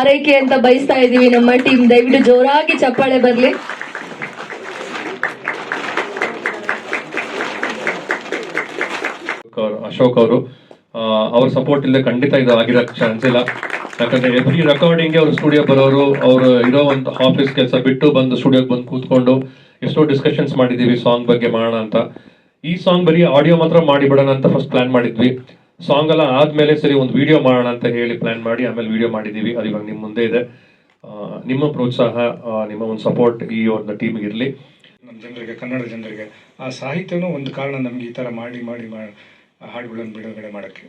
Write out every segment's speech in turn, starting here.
ಹಾರೈಕೆ ಅಂತ ಬಯಸ್ತಾ ಇದೀವಿ ನಮ್ಮ ಟೀಮ್. ದಯವಿಟ್ಟು ಜೋರಾಗಿ ಚಪ್ಪಾಳೆ ಬರ್ಲಿ. ಅಶೋಕ್ ಅವರು ಅವ್ರ ಸಪೋರ್ಟ್ ಇಲ್ಲದೆ ಖಂಡಿತ ಇದು ಆಗಿರೋ ಚಾನ್ಸ್ ಇಲ್ಲ. ಯಾಕಂದ್ರೆ ಎವ್ರಿ ರೆಕಾರ್ಡಿಂಗ್ ಅವ್ರ ಸ್ಟುಡಿಯೋ ಬರೋರು, ಅವ್ರು ಇರೋ ಒಂದು ಆಫೀಸ್ ಕೆಲಸ ಬಿಟ್ಟು ಬಂದು ಸ್ಟುಡಿಯೋಗೆ ಬಂದು ಕೂತ್ಕೊಂಡು ಎಷ್ಟೋ ಡಿಸ್ಕಷನ್ಸ್ ಮಾಡಿದೀವಿ ಸಾಂಗ್ ಬಗ್ಗೆ ಮಾಡೋಣ ಅಂತ. ಈ ಸಾಂಗ್ ಬರೀ ಆಡಿಯೋ ಮಾತ್ರ ಮಾಡಿಬಿಡೋಣ ಅಂತ ಫಸ್ಟ್ ಪ್ಲಾನ್ ಮಾಡಿದ್ವಿ. ಸಾಂಗ್ ಎಲ್ಲ ಆದ್ಮೇಲೆ ಸರಿ ಒಂದು ವಿಡಿಯೋ ಮಾಡೋಣ ಅಂತ ಹೇಳಿ ಪ್ಲಾನ್ ಮಾಡಿ ಆಮೇಲೆ ವಿಡಿಯೋ ಮಾಡಿದೀವಿ ಅದು ಇವಾಗ ನಿಮ್ಮ ಮುಂದೆ ಇದೆ. ನಿಮ್ಮ ಪ್ರೋತ್ಸಾಹ ನಿಮ್ಮ ಒಂದು ಸಪೋರ್ಟ್ ಈ ಒಂದು ಟೀಮ್ಗೆ ಇರಲಿ. ನಮ್ಮ ಜನರಿಗೆ ಕನ್ನಡ ಜನರಿಗೆ ಆ ಸಾಹಿತ್ಯನೂ ಒಂದು ಕಾರಣ ನಮಗೆ ಈ ಥರ ಮಾಡಿ ಮಾಡಿ ಹಾಡುಗಳನ್ನು ಬಿಡುಗಡೆ ಮಾಡೋಕ್ಕೆ.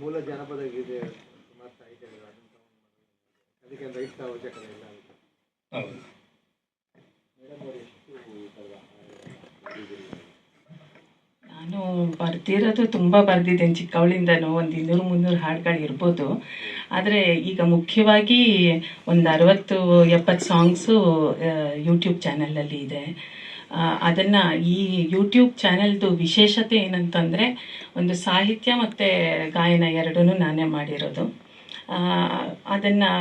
ಮೂಲ ಜಾನಪದ ಗೀತೆ ಸುಮಾರು ಸಾಹಿತ್ಯಗಳು ಅದಕ್ಕೆ ರೈತ ಅವಶ್ಯಕತೆ ಇಲ್ಲ ಹೌದು. ನಾನು ಬರ್ದಿರೋದು ತುಂಬ ಬರ್ದಿದ್ದೇನೆ, ಚಿಕ್ಕವಳಿಂದನೂ ಒಂದು ಇನ್ನೂರು, ಮುನ್ನೂರು ಹಾಡುಗಳು ಇರ್ಬೋದು. ಆದರೆ ಈಗ ಮುಖ್ಯವಾಗಿ ಒಂದು ಅರವತ್ತು, ಎಪ್ಪತ್ತು ಸಾಂಗ್ಸು ಯೂಟ್ಯೂಬ್ ಚಾನಲಲ್ಲಿ ಇದೆ. ಅದನ್ನು ಈ ಯೂಟ್ಯೂಬ್ ಚಾನಲ್ದು ವಿಶೇಷತೆ ಏನಂತಂದರೆ ಒಂದು ಸಾಹಿತ್ಯ ಮತ್ತು ಗಾಯನ ಎರಡೂ ನಾನೇ ಮಾಡಿರೋದು. ಅದನ್ನು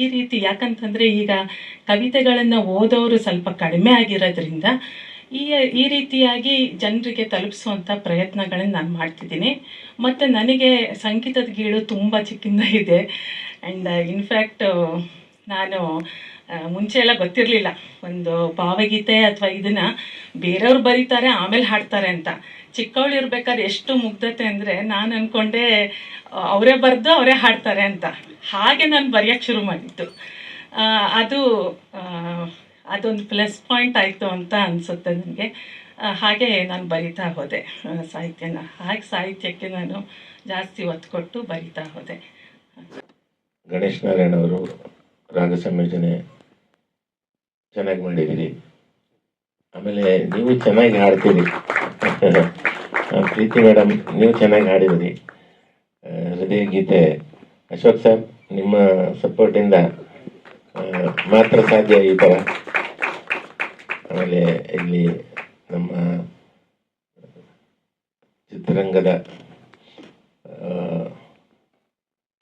ಈ ರೀತಿ ಯಾಕಂತಂದರೆ ಈಗ ಕವಿತೆಗಳನ್ನು ಓದೋರು ಸ್ವಲ್ಪ ಕಡಿಮೆ ಆಗಿರೋದ್ರಿಂದ ಈ ಈ ರೀತಿಯಾಗಿ ಜನರಿಗೆ ತಲುಪಿಸುವಂಥ ಪ್ರಯತ್ನಗಳನ್ನು ನಾನು ಮಾಡ್ತಿದ್ದೀನಿ. ಮತ್ತು ನನಗೆ ಸಂಗೀತದ ಗೀಳು ತುಂಬ ಚಿಕ್ಕಿಂದ ಇದೆ. ಆ್ಯಂಡ್ ಇನ್ಫ್ಯಾಕ್ಟ್ ನಾನು ಆ, ಮುಂಚೆ ಎಲ್ಲ ಗೊತ್ತಿರಲಿಲ್ಲ. ಒಂದು ಭಾವಗೀತೆ ಅಥವಾ ಇದನ್ನು ಬೇರೆಯವ್ರು ಬರೀತಾರೆ ಆಮೇಲೆ ಹಾಡ್ತಾರೆ ಅಂತ. ಚಿಕ್ಕವಳು ಇರ್ಬೇಕಾದ್ರೆ ಎಷ್ಟು ಮುಗ್ಧತೆ ಅಂದರೆ ನಾನು ಅಂದ್ಕೊಂಡೆ ಅವರೇ ಬರೆದು ಅವರೇ ಹಾಡ್ತಾರೆ ಅಂತ. ಹಾಗೆ ನಾನು ಬರೆಯೋಕ್ಕೆ ಶುರು ಮಾಡಿದ್ದು. ಅದು ಅದೊಂದು ಪ್ಲಸ್ ಪಾಯಿಂಟ್ ಆಯಿತು ಅಂತ ಅನಿಸುತ್ತೆ ನನಗೆ. ಹಾಗೆ ನಾನು ಬರಿತಾ ಹೋದೆ ಸಾಹಿತ್ಯನ. ಹಾಗೆ ಸಾಹಿತ್ಯಕ್ಕೆ ನಾನು ಜಾಸ್ತಿ ಒತ್ತು ಕೊಟ್ಟು ಬರಿತಾ ಹೋದೆ. ಗಣೇಶ್ ನಾರಾಯಣ್ ಅವರು ರಾಗ ಸಂಯೋಜನೆ ಚೆನ್ನಾಗಿ ಮಾಡಿದ್ದೀರಿ. ಆಮೇಲೆ ನೀವು ಚೆನ್ನಾಗಿ ಹಾಡ್ತೀರಿ. ಪ್ರೀತಿ ಮೇಡಮ್ ನೀವು ಚೆನ್ನಾಗಿ ಹಾಡಿದಿರಿ ಹೃದಯ ಗೀತೆ. ಅಶೋಕ್ ಸರ್, ನಿಮ್ಮ ಸಪೋರ್ಟಿಂದ ಮಾತ್ರ ಸಾಧ್ಯ ಈ ಥರ ಆಮೇಲೆ ಇಲ್ಲಿ ನಮ್ಮ ಚಿತ್ರರಂಗದ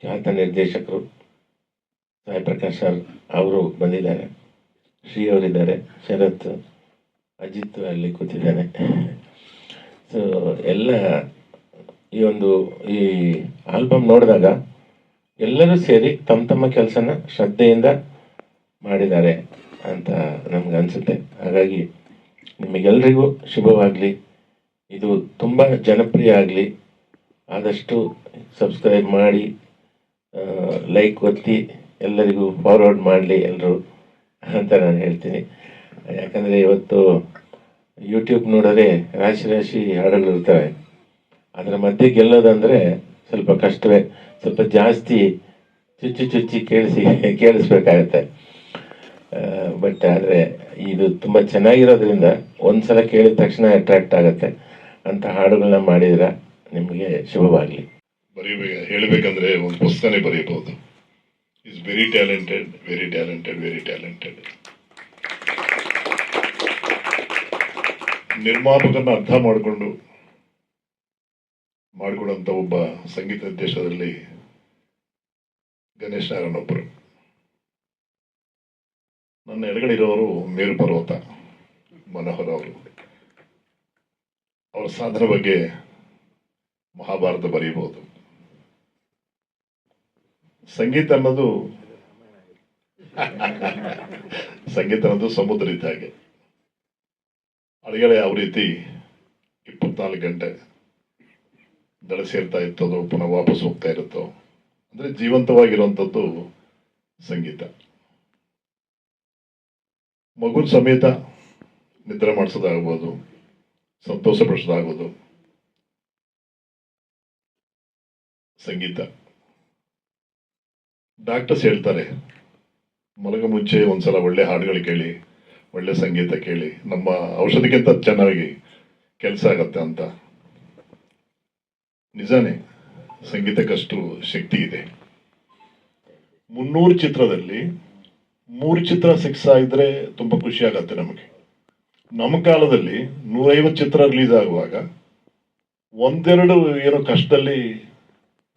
ಖ್ಯಾತ ನಿರ್ದೇಶಕರು ಸಾಯಿ ಪ್ರಕಾಶ್ ಸರ್ ಅವರು ಬಂದಿದ್ದಾರೆ. ಶ್ರೀ ಅವರಿದ್ದಾರೆ. ಶರತ್, ಅಜಿತ್ ಅಲ್ಲಿ ಕೂತಿದ್ದಾರೆ. ಸೊ ಎಲ್ಲ ಈ ಒಂದು, ಈ ಆಲ್ಬಮ್ ನೋಡಿದಾಗ ಎಲ್ಲರೂ ಸೇರಿ ತಮ್ಮ ತಮ್ಮ ಕೆಲಸನ ಶ್ರದ್ಧೆಯಿಂದ ಮಾಡಿದ್ದಾರೆ. ಅಂತ ನಮ್ಗೆ ಅನಿಸುತ್ತೆ. ಹಾಗಾಗಿ ನಿಮಗೆಲ್ರಿಗೂ ಶುಭವಾಗಲಿ. ಇದು ತುಂಬ ಜನಪ್ರಿಯ ಆಗಲಿ. ಆದಷ್ಟು ಸಬ್ಸ್ಕ್ರೈಬ್ ಮಾಡಿ ಲೈಕ್ ಒತ್ತಿ, ಎಲ್ಲರಿಗೂ ಫಾರ್ವರ್ಡ್ ಮಾಡಲಿ ಎಲ್ಲರೂ ಅಂತ ನಾನು ಹೇಳ್ತೀನಿ. ಯಾಕಂದರೆ ಇವತ್ತು ಯೂಟ್ಯೂಬ್ ನೋಡಿದ್ರೆ ರಾಶಿ ರಾಶಿ ಹಾಡುಗಳು ಇರ್ತವೆ ಅದರ ಮಧ್ಯೆ ಗೆಲ್ಲೋದಂದರೆ ಸ್ವಲ್ಪ ಕಷ್ಟವೇ. ಸ್ವಲ್ಪ ಜಾಸ್ತಿ ಚುಚ್ಚಿ ಚುಚ್ಚಿ ಕೇಳಿಸಿ, ಕೇಳಿಸ್ಬೇಕಾಗತ್ತೆ. ಬಟ್ ಆದರೆ ಇದು ತುಂಬ ಚೆನ್ನಾಗಿರೋದ್ರಿಂದ ಒಂದ್ಸಲ ಕೇಳಿದ ತಕ್ಷಣ ಅಟ್ರಾಕ್ಟ್ ಆಗುತ್ತೆ. ಅಂತ ಹಾಡುಗಳನ್ನ ಮಾಡಿದ್ರ ನಿಮಗೆ ಶುಭವಾಗಲಿ. ಬರೀಬೇಕು ಹೇಳಬೇಕಂದ್ರೆ ಒಂದು ಪುಸ್ತಕನೇ ಬರೀಬಹುದು. Is very talented very talented very talented ನಿರ್ಮಾಪಕನ ಅರ್ಥ ಮಾಡಿಕೊಂಡು ಮಾಡಿಕೊಡಂತ ಒಬ್ಬ ಸಂಗೀತ ನಿರ್ದೇಶಕರಲ್ಲಿ ಗಣೇಶ್ ನಾರಾಯಣ ಒಬ್ಬರು ನನ್ನ ಎಡಗಡೆ ಇರೋರು ಮೇರು ಪರ್ವತ ಮನೋಹರ ಅವರು ಅವರ ಸಾಧನೆ ಬಗ್ಗೆ ಮಹಾಭಾರತ ಬರೀಬಹುದು ಸಂಗೀತ ಅನ್ನೋದು ಸಂಗೀತ ಅನ್ನೋದು ಸಮುದ್ರ ಇದ್ದ ಹಾಗೆ. ಅಡಿಗೆಳೆ ಯಾವ ರೀತಿ ಇಪ್ಪತ್ನಾಲ್ಕು ಗಂಟೆ ದಡ ಸೇರ್ತಾ ಇರ್ತದೋ ಪುನಃ ವಾಪಸ್ ಹೋಗ್ತಾ ಇರುತ್ತೋ. ಅಂದ್ರೆ ಜೀವಂತವಾಗಿರುವಂಥದ್ದು ಸಂಗೀತ. ಮಗುನ ಸಮೇತ ನಿದ್ರೆ ಮಾಡಿಸೋದಾಗ್ಬೋದು, ಸಂತೋಷ ಪಡಿಸೋದಾಗ್ಬೋದು. ಸಂಗೀತ. ಡಾಕ್ಟರ್ಸ್ ಹೇಳ್ತಾರೆ, ಮಲಗ ಮುಂಚೆ ಒಂದ್ಸಲ ಒಳ್ಳೆ ಹಾಡುಗಳು ಕೇಳಿ, ಒಳ್ಳೆ ಸಂಗೀತ ಕೇಳಿ, ನಮ್ಮ ಔಷಧಿಗಿಂತ ಚೆನ್ನಾಗಿ ಕೆಲಸ ಆಗತ್ತೆ ಅಂತ. ನಿಜಾನೇ, ಸಂಗೀತಕ್ಕಷ್ಟು ಶಕ್ತಿ ಇದೆ. ಮುನ್ನೂರು ಚಿತ್ರದಲ್ಲಿ ಮೂರು ಚಿತ್ರ ಸಿಕ್ಸ್ ಆಗಿದ್ರೆ ತುಂಬಾ ಖುಷಿ ಆಗತ್ತೆ ನಮಗೆ. ನಮ್ಮ ಕಾಲದಲ್ಲಿ ನೂರೈವತ್ತು ಚಿತ್ರ ರಿಲೀಸ್ ಆಗುವಾಗ ಒಂದೆರಡು ಏನೋ ಕಷ್ಟದಲ್ಲಿ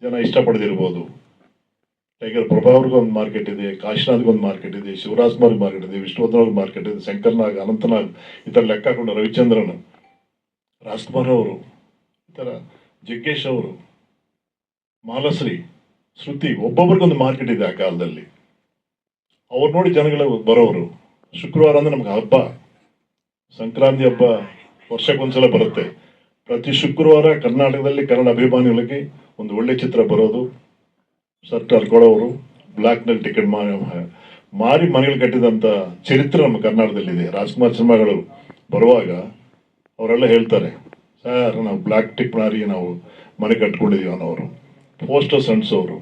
ಜನ ಇಷ್ಟಪಡದಿರ್ಬೋದು. ಟೈಗರ್ ಪ್ರಭಾ ಅವ್ರಿಗೂ ಒಂದು ಮಾರ್ಕೆಟ್ ಇದೆ, ಕಾಶಿನಾಥ್ಗೆ ಒಂದು ಮಾರ್ಕೆಟ್ ಇದೆ ಶಿವರಾಜ್ಮಾರ್ಗೆ ಮಾರ್ಕೆಟ್ ಇದೆ ವಿಷ್ಣುವರ್ಧನ್ ಮಾರ್ಕೆಟ್ ಇದೆ, ಶಂಕರ್ನಾಗ್, ಅನಂತನಾಗ್, ಈ ಥರ ಲೆಕ್ಕ ಹಾಕೊಂಡು ರವಿಚಂದ್ರನ್, ರಾಜ್ಕುಮಾರ್ ಅವರು, ಈ ಥರ ಜಗ್ಗೇಶ್ ಅವರು, ಮಾಲಶ್ರೀ, ಶ್ರುತಿ ಒಬ್ಬೊಬ್ರಿಗೊಂದು ಮಾರ್ಕೆಟ್ ಇದೆ ಆ ಕಾಲದಲ್ಲಿ. ಅವ್ರು ನೋಡಿ ಜನಗಳೇ ಬರೋರು ಶುಕ್ರವಾರ ಅಂದ್ರೆ ನಮ್ಗೆ ಹಬ್ಬ. ಸಂಕ್ರಾಂತಿ ಹಬ್ಬ ವರ್ಷಕ್ಕೊಂದ್ಸಲ ಬರುತ್ತೆ. ಪ್ರತಿ ಶುಕ್ರವಾರ ಕರ್ನಾಟಕದಲ್ಲಿ ಕನ್ನಡ ಅಭಿಮಾನಿಗಳಿಗೆ ಒಂದು ಒಳ್ಳೆ ಚಿತ್ರ ಬರೋದು. ಸರ್ಕಾರ ಕೊಡೋರು ಬ್ಲ್ಯಾಕ್ನಲ್ಲಿ ಟಿಕೆಟ್ ಮಾರಿ ಮಾರಿ ಮನೆಗಳು ಕಟ್ಟಿದಂಥ ಚರಿತ್ರೆ ನಮ್ಮ ಕರ್ನಾಟಕದಲ್ಲಿದೆ. ರಾಜ್ಕುಮಾರ್ ಸಿನಿಮಾಗಳು ಬರುವಾಗ ಅವರೆಲ್ಲ ಹೇಳ್ತಾರೆ, ಸರ್, ನಾವು ಬ್ಲ್ಯಾಕ್ ಟಿಕ್ ಮಾರಿ ನಾವು ಮನೆ ಕಟ್ಕೊಂಡಿದೀವಿ ಅನ್ನೋರು ಪೋಸ್ಟರ್ಸ್ ಅಂಟಿಸೋರು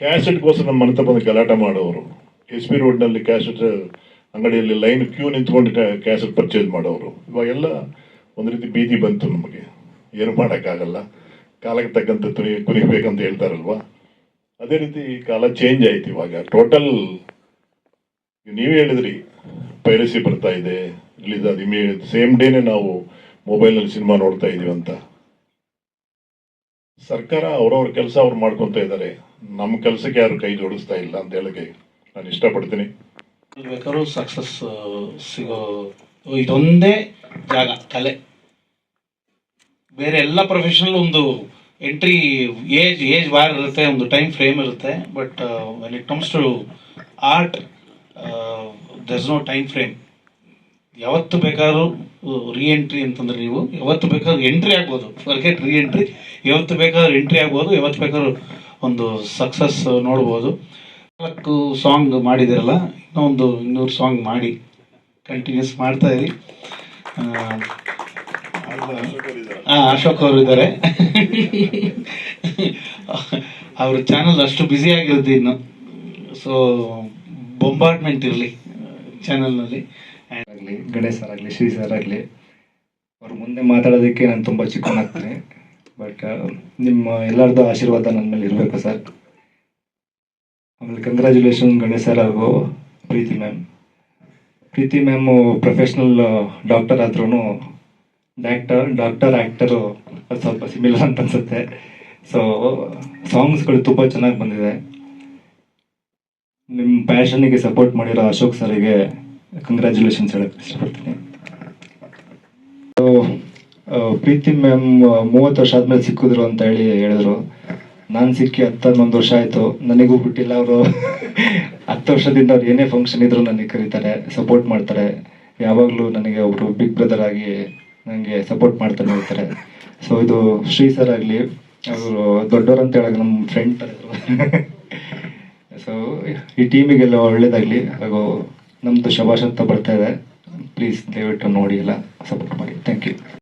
ಕ್ಯಾಸೆಟ್ಗೋಸ್ಕರ ನಮ್ಮ ಮನೆ ಬಂದ ಗಲಾಟೆ ಮಾಡೋರು ಎಸ್ ಪಿ ರೋಡ್ನಲ್ಲಿ ಕ್ಯಾಸೆಟ್, ಅಂಗಡಿಯಲ್ಲಿ ಲೈನ್ ಕ್ಯೂ ನಿಂತ್ಕೊಂಡು ಕ್ಯಾಸೆಟ್ ಪರ್ಚೇಸ್ ಮಾಡೋರು. ಇವಾಗೆಲ್ಲ ಒಂದು ರೀತಿ ಬೀದಿ ಬಂತು ನಮಗೆ. ಏನು ಮಾಡೋಕ್ಕಾಗಲ್ಲ. ಕಾಲಕ್ಕೆ ತಕ್ಕಂತೆ ತುನಿ ಕುನಿಬೇಕಂತ ಹೇಳ್ತಾರಲ್ವಾ? ಅದೇ ರೀತಿ ಕಾಲ ಚೇಂಜ್ ಆಯ್ತು ಇವಾಗ. ಟೋಟಲ್ ನೀವೇ ಹೇಳಿದ್ರಿ ಪೈರಸಿ ಬರ್ತಾ ಇದೆ. ರಿಲೀಸ್ ಆದ ಇಮಿ ಸೇಮ್ ಡೇನೆ ನಾವು ಮೊಬೈಲ್ನಲ್ಲಿ ಸಿನಿಮಾ ನೋಡ್ತಾ ಇದೀವಿ ಅಂತ. ಸರ್ಕಾರ ಅವರವ್ರ ಕೆಲಸ ಅವ್ರು ಮಾಡ್ಕೊತಾ ಇದ್ದಾರೆ. ನಮ್ಮ ಕೆಲಸಕ್ಕೆ ಯಾರು ಕೈ ಜೋಡಿಸ್ತಾ ಇಲ್ಲ ಅಂತ ಹೇಳಕ್ಕೆ ನಾನು ಇಷ್ಟಪಡ್ತೀನಿ. ಬೇಕಾದ್ರೂ ಸಕ್ಸಸ್ ಸಿಗೋ ಇದೊಂದೇ ಜಾಗ, ಕಲೆ. ಬೇರೆ ಎಲ್ಲ ಪ್ರೊಫೆಷನಲ್ ಒಂದು ಎಂಟ್ರಿ ಏಜ್ ಏಜ್ ವಾರ್ ಇರುತ್ತೆ, ಒಂದು ಟೈಮ್ ಫ್ರೇಮ್ ಇರುತ್ತೆ but when it comes to art there's no time frame ಯಾವತ್ತು ಬೇಕಾದ್ರೂ ರೀ ಎಂಟ್ರಿ ಅಂತಂದ್ರೆ ನೀವು, ಯಾವತ್ತು ಬೇಕಾದ್ರೂ ಎಂಟ್ರಿ ಆಗ್ಬೋದು. ಫರ್ಗೆಟ್ ರೀ ಎಂಟ್ರಿ ಯಾವತ್ತು ಬೇಕಾದ್ರೂ ಎಂಟ್ರಿ ಆಗ್ಬೋದು, ಯಾವತ್ತು ಬೇಕಾದ್ರೂ ಒಂದು ಸಕ್ಸಸ್ ನೋಡ್ಬೋದು. ನಾಲ್ಕು ಸಾಂಗ್ ಮಾಡಿದಿರಲ್ಲ, ಇನ್ನೊಂದು ಇನ್ನೂರು ಸಾಂಗ್ ಮಾಡಿ ಕಂಟಿನ್ಯೂಸ್ ಮಾಡ್ತಾ ಇರಿ. ಅಶೋಕ್ ಅವರು ಇದ್ದಾರೆ. ಅವ್ರ ಚಾನಲ್ ಅಷ್ಟು ಬ್ಯುಸಿ ಆಗಿರುತ್ತೆ ಇನ್ನು. ಸೊ ಬೊಂಬಾರ್ಟ್ಮೆಂಟ್ ಇರಲಿ ಚಾನಲ್ನಲ್ಲಿ ಆಗಲಿ, ಗಣೇಶ್ ಸರ್ ಆಗಲಿ, ಶ್ರೀ ಸರ್ ಆಗಲಿ, ಅವ್ರು ಮುಂದೆ ಮಾತಾಡೋದಕ್ಕೆ ನಾನು ತುಂಬ ಚಿಕ್ಕವನಾಗ್ತೀನಿ. ಬಟ್ ನಿಮ್ಮ ಎಲ್ಲರದ್ದು ಆಶೀರ್ವಾದ ನನ್ನ ಮೇಲೆ ಇರಬೇಕು ಸರ್ ಆಮೇಲೆ ಕಂಗ್ರ್ಯಾಚುಲೇಷನ್ ಗಣೇಶ್ ಸರ್ ಹಾಗೂ Preethi ma'am Preethi ma'am professional doctor ಆದ್ರೂ ಡಾಕ್ಟರ್ ಡಾಕ್ಟರ್ ಆ್ಯಕ್ಟರು ಅದು ಸ್ವಲ್ಪ ಸಿಮಿಲರ್ ಅಂತ ಅನ್ಸುತ್ತೆ. ಸೊ ಸಾಂಗ್ಸ್ಗಳು ತುಂಬ ಚೆನ್ನಾಗಿ ಬಂದಿದೆ. ನಿಮ್ಮ ಪ್ಯಾಷನ್ನಿಗೆ ಸಪೋರ್ಟ್ ಮಾಡಿರೋ ಅಶೋಕ್ ಸರಿಗೆ ಕಂಗ್ರ್ಯಾಚುಲೇಷನ್ಸ್ ಹೇಳಕ್ಕೆ ಇಷ್ಟಪಡ್ತೀನಿ. ಪ್ರೀತಿ ಮ್ಯಾಮ್ ಮೂವತ್ತು ವರ್ಷ ಆದಮೇಲೆ ಸಿಕ್ಕಿದ್ರು ಅಂತ ಹೇಳಿ ಹೇಳಿದ್ರು. ನಾನು ಸಿಕ್ಕಿ ಹತ್ತನ್ನೊಂದು ವರ್ಷ ಆಯಿತು. ನನಗೂ ಬಿಟ್ಟಿಲ್ಲ ಅವರು. ಹತ್ತು ವರ್ಷದಿಂದ ಅವ್ರು ಏನೇ ಫಂಕ್ಷನ್ ಇದ್ರು ನನಗೆ ಕರೀತಾರೆ ಸಪೋರ್ಟ್ ಮಾಡ್ತಾರೆ. ಯಾವಾಗಲೂ ನನಗೆ ಒಬ್ಬರು ಬಿಗ್ ಬ್ರದರ್ ಆಗಿ ನನಗೆ ಸಪೋರ್ಟ್ ಮಾಡ್ತಾನೆ ಇರ್ತಾರೆ. ಸೊ ಇದು ಶ್ರೀ ಸರ್ ಆಗಲಿ, ಅವರು ದೊಡ್ಡವರು ಅಂತ ನಮ್ಮ ಫ್ರೆಂಡ್ ಸೊ ಈ ಟೀಮಿಗೆಲ್ಲ ಒಳ್ಳೇದಾಗಲಿ. ಹಾಗೂ ನಮ್ಮದು ಶಭಾಷ್ ಅಂತ ಬರ್ತಾ ಇದೆ. ಪ್ಲೀಸ್ ದಯವಿಟ್ಟು ನೋಡಿ ಎಲ್ಲ ಸಪೋರ್ಟ್ ಮಾಡಿ. Thank you